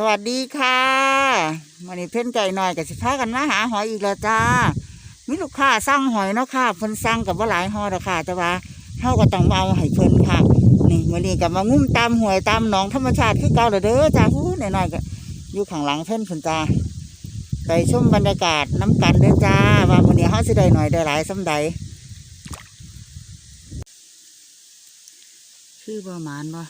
สวัสดีค่ะวันนี้เพ่นไก่หน่อยกับสิพากันมาหาหอยอีกแล้วจ้ามีลูกค้าสั่งหอยเนาะค่ะเพิ่นสั่งกับว่าหลายหอดอกค่ะแต่ว่าเฮาก็ต้องเอาให้เพิ่นค่ะนี่มื้อนี้ก็มางุ้มตามหวยตามหนองธรรมชาติคือเก่าแล้วเด้อจ้าฮู้หน่อยๆก็อยู่ข้างหลังเพิ่นเพิ่นจ้าไปชมบรรยากาศน้ำกันเด้อจ้าว่ามื้อนี้เฮาสิได้หน่อยได้หลายส่ำใดคือประมาณบ่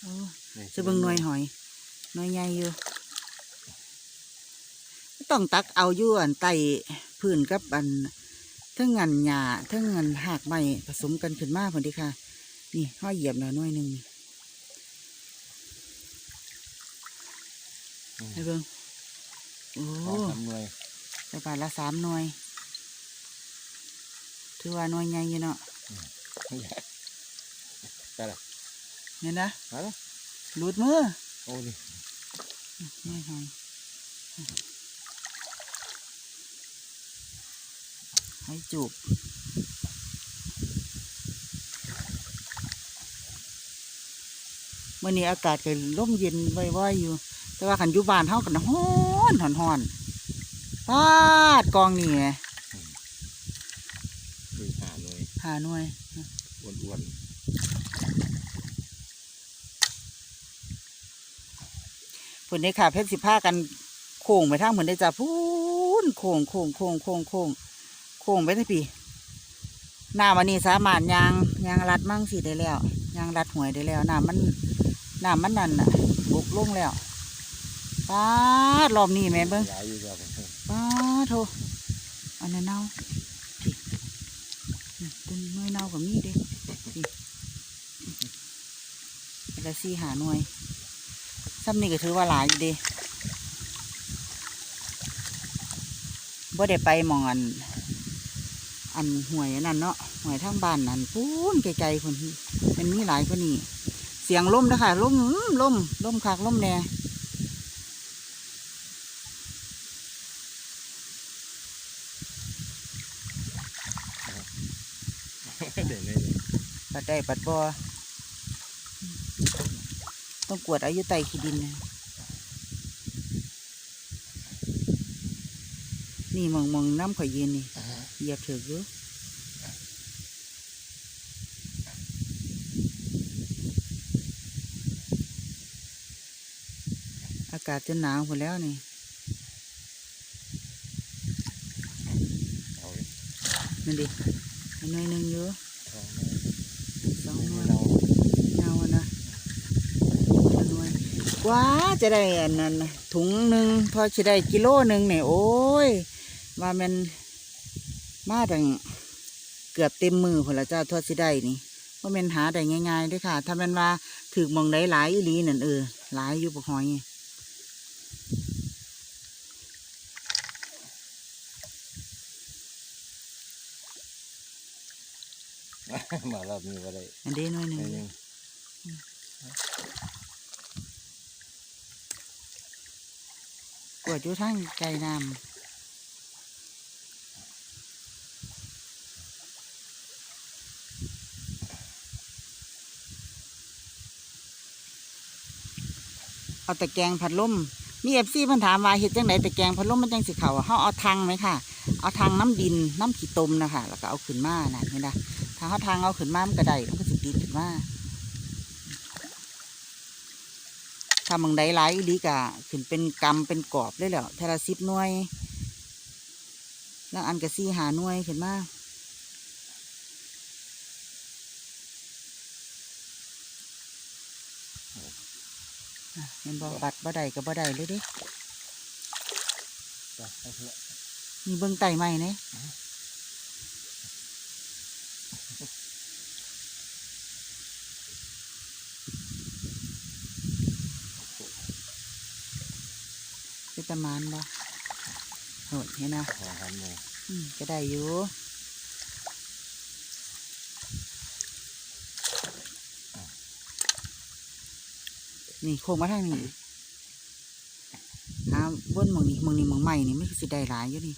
โอ้ จะเบิ่งหน่วยหอยหน่วยใหญ่อยู่ ต้องตักเอาอยู่อันไต่พื้นกับอันเทั้งงันหญ้าเทั้งงันหากไม้ผสมกันขึ้นมาพอดีค่ะ นี่ห้อยเหยียบแล้วหน่วยหนึ่งนี่ให้เบิ่งโอ้สองสามหน่วยได้บาทละสามหน่วยถือว่าหน่วยใหญ่อยู่เนาะได้ละเนี่ยนะมาแล้ว หลุดมือโอ้นี่นี่หอยหอยจูบมื่อนี้อากาศก็ร่มเย็นไว้ๆอยู่ แต่ว่าขันอยู่บ้านเท่ากันฮ้อนหอนหอนปาดกองนี่ไงคือหาหน่วยหาหน่วยอ้วน ผลได้ค่ะ เพชรสิผ้ากันโค้งไปทางผลได้จ้ะพูนโค้งโค้งโค้งโค้งโค้งโค้งไปทั้งปีหน้ามันนี่สามารถยางยางรัดมั่งสิได้แล้วยางรัดหวยได้แล้วน้ำมันน้ำมันนั่นน่ะบุกลุ่งแล้วป้ารอบนี้แม่เบิ้งป้าโทอันนั้นเน่าต้นหน่เน่ากับมีเด้พี่แล้วสี่หาหน่วย ซ้ำนี่ก็ถือว่าหลายอยู่เด้บ่ได้ไปหมองอัน อันหวยอันนั่นเนาะหวยทางบ้านนั่นปูนไกลๆคนเป็นมีหลายกว่านี้ เสียงลมนะคะลมอื้อลมลมคักลมแน่เด่นเลยปัดได้ปัดบอ ต้องกวดเอาอยุไตขี้ดินนะนี่มองมองน้ำข่อยเย็นนี่เหยียบถืออยู่อากาศจะหนาวหมดแล้วนี่เอานั่นดิอันหน้อยหนึงอยู่สองหน่วย สองหน่วย เรา เงาอะนะอันหน่วย กว่าจะได้อันนั้นน่ะถุงหนึ่งพอจะได้กิโลหนึ่งเนี่ยโอ้ยว่ามันมาดังเกือบเต็มมือพอละเจ้าทอดสิได้นี่ว่ามันหาได้ง่ายๆเด้วยค่ะ ถ้ามันว่าถือมองได้หลายอีหลีนั่นเออหลายอยู่ปกหอยมารอบนี้ก็ได้อันเด้หน้อยหหนึ่ง วดอยู่ทั้งไก่น้ำเอาตะแกรงพัดลมมีเอฟซีเพิ่นถามว่าเฮ็ดจังไดตะแกรงพัดลมมันจังสิเขาเฮาเอาทางไหมค่ะ เอาทางน้ำดินน้ำขี้ตมนะคะแล้วก็เอาขึ้นมานะเห็นไหมถ้าเขาทางเอาขึ้นมามันก็ได้มันก็สิติดขึ้นมา ถ้ามึงได้หลายอีหลีกะขึ้นเป็นกำเป็นกรอบเลยแหล้วเทาละสิบหน่วย แล้วอันกะซี่หาหน่วยขึ้นมาอะเห็นบ่บัดบ่ได้ก็บ่ได้เลยเดิไปเอาเถอะมีเบิ่งไตใหม่เนี่ย เป็นประมาณบ่โหดเห็นนะสองสามหน่วยอืมก็ได้อยู่นี่โค้งมาทางนี้หาบนหมองนี้หมองนี้หมองใหม่นี่ไม่คือสิได้หลายอยู่นี่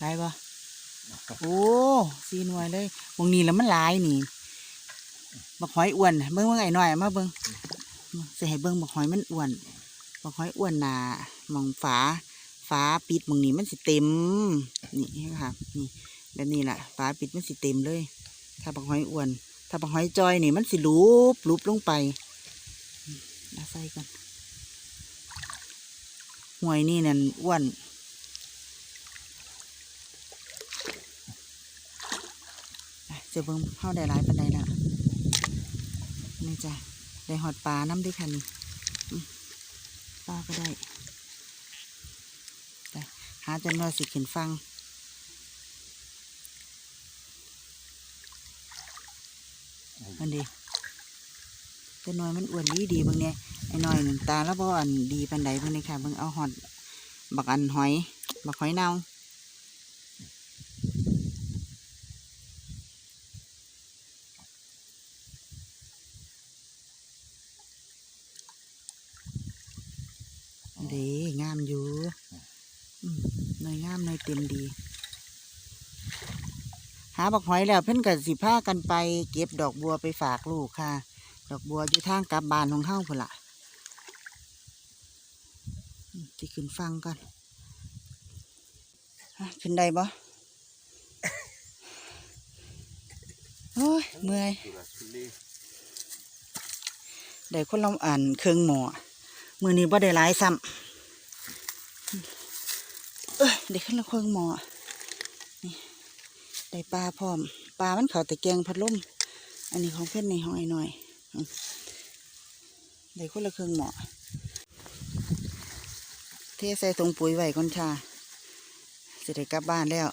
ได้ปะโอ้สี่หน่วยเลยบางนี้แล้วมันหลายนี่บักหอยอ้วนน่ะเบิ่งเบิ่งไอ้หน่อยมาเบิ่งสิให้เบิ่งบักหอยมันอ้วนบักหอยอ้วนหนาหมองฝาฝาปิดบางนี้มันสิเต็มนี่ค่ะนี่แบบนี้แหละฝาปิดมันสิเต็มเลย ถ้าบักหอยอ้วน ถ้าบักหอยจอยนี่มันสิลุบลุบลงไปอืมเอาใส่กันหวยนี่นั่นอ้วน อะเจะเบิ่งเข้าได้หลายปันใดละนี่จ้ะได้หอดปลาน้ำด้วยค่ะนี่ปลาก็ได้แต่หาจนว่าสิขึ้นฟังอันดีแต่น้อยมันอ้วนดีดีบางเนี่ยไอ้น้อยหนั่นตาแล้วบ่อันดีปันใดบางเนี่ยค่ะเบิ่งเอาหอดบักอันหอยบักหอยเน่าอันดีงามอยู่อืมหน่อยงามหน่อย เต็มดี หาบักหอยแล้วเพิ่นกับสิพากันไป เก็บดอกบัวไปฝากลูกค่ะ ดอกบัวอยู่ทางกลับบ้านของเฮาพุ่นละอืมสิขึ้นฟังก่อนฮะขึ้นได้บ่โอ้ยเมื่อยทุลักทุเลได้คนเราอ่านเครื่องหมอมือนี้บ่ได้หลายซ้ำ เอ้ยได้ขึ้นละเครื่องหมอนี่ได้ปลาพร้อมปลามันเขาแต่แกงพัดลมอันนี้ของเพื่อนในห้องไอ้หน่อยอืมได้คนละเครื่องหมอเทใส่ถุงปุ๋ยไว้ก่อนค่ะจะได้กลับบ้านแล้ว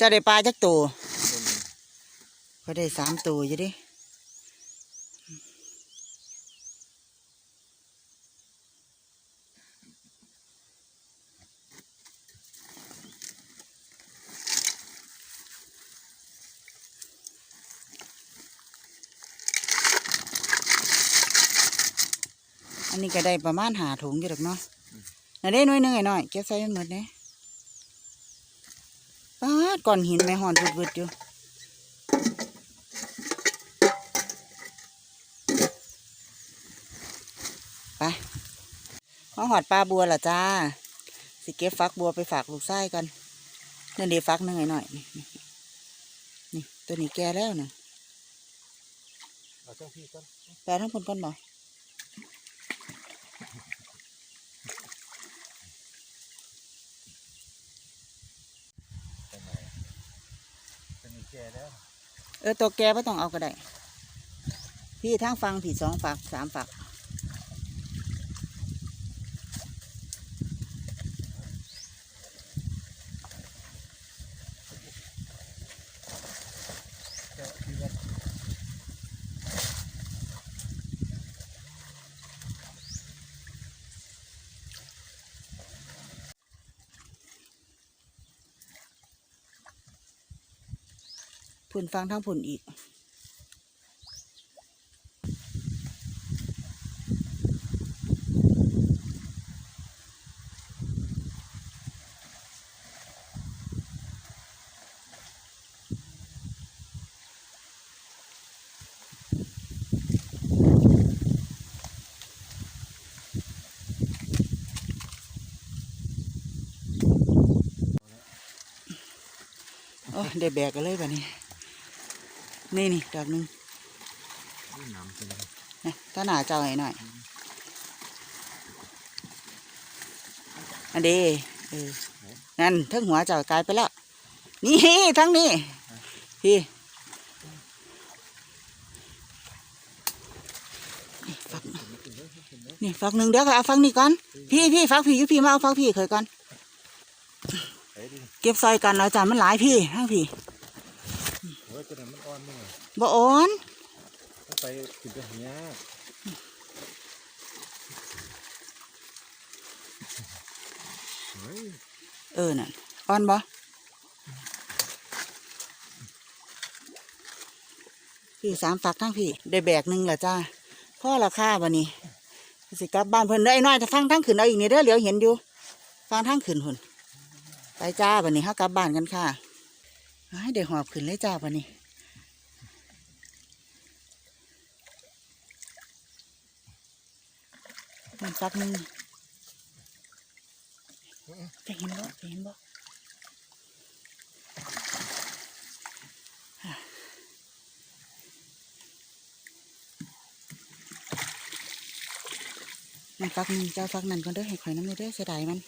จะได้ปลาจักตัวต้นนี้ก็ได้สามตัวอยู่เดิ นนี้ก็ได้ประมาณหาถุงอยู่หรอกเนาะน่ะได้หน้อยหนึงไอ้น้อยเก็บใส่มันหมดเนี่ยปาดก่อนหินแม่หอนวืดๆอยู่ไปมาหอดปลาบัวล่ะจ้า สิเก็บฟักบัวไปฝากลูกไส้กันนั่นเดี๋ยวฟักหนึงไงหน่อยนี่นี่นี่ตัวนี้แก่แล้วนะเอาเจ้าพี่ก่อนแปลทั้งคนก่อนบ่ไปไหน เป็นแก่แล้วเออตัวแกไม่ต้องเอาก็ได้ พี่ทั้งฟังผีสองฝักสามฝัก ผุนฟังทั้งผุนอีกโอ้ยได้แบกกันเลยแบบนี้ นี่นี่ดอกหนึ่งอุ้ยน้ำเป็นไงนะถ้าหนาเจ้าให้หน่อยอันเดีเออนั่นทั้งหัวเจ้ากลายไปแล้ว นี่ทั้งนี้พี่นี่ฝักนี่ฝักหนึ่งเดี๋ยวก็เอาฝักนี้ก่อน พี่พี่ฝักพี่อยู่พี่มาเอาฝักพี่เคยก่อนไปดิเก็บซอยกันเราจานมันหลายพี่ทั้งพี่เฮ้ย ตันมันอ่อนหบ่อ่อนไปขึ้นไปหายากเออนั่นอ่อนบ่พี่สามฝักทั้งพี่ ได้แบกหนึ่งละจ้าพ่อละค่าวันนี้สิกลับบ้านเพิ่นได้น้อยฟังทั้งขืนเอาอีกนี่เด้อเหลียวเห็นอยู่ฟังทั้งขืนหุ่นไปจ้าวันนี้เขากลับบ้านกันค่ะให้เด้หอบขืนเลยจ้าวันนี้ มันซักนี่จะเห็นบ่จะเห็นบ่มันฟักนี่เจ้าฟักนั่นก็เด้อให้ข่อยน้ำเด้อเสียดายมัน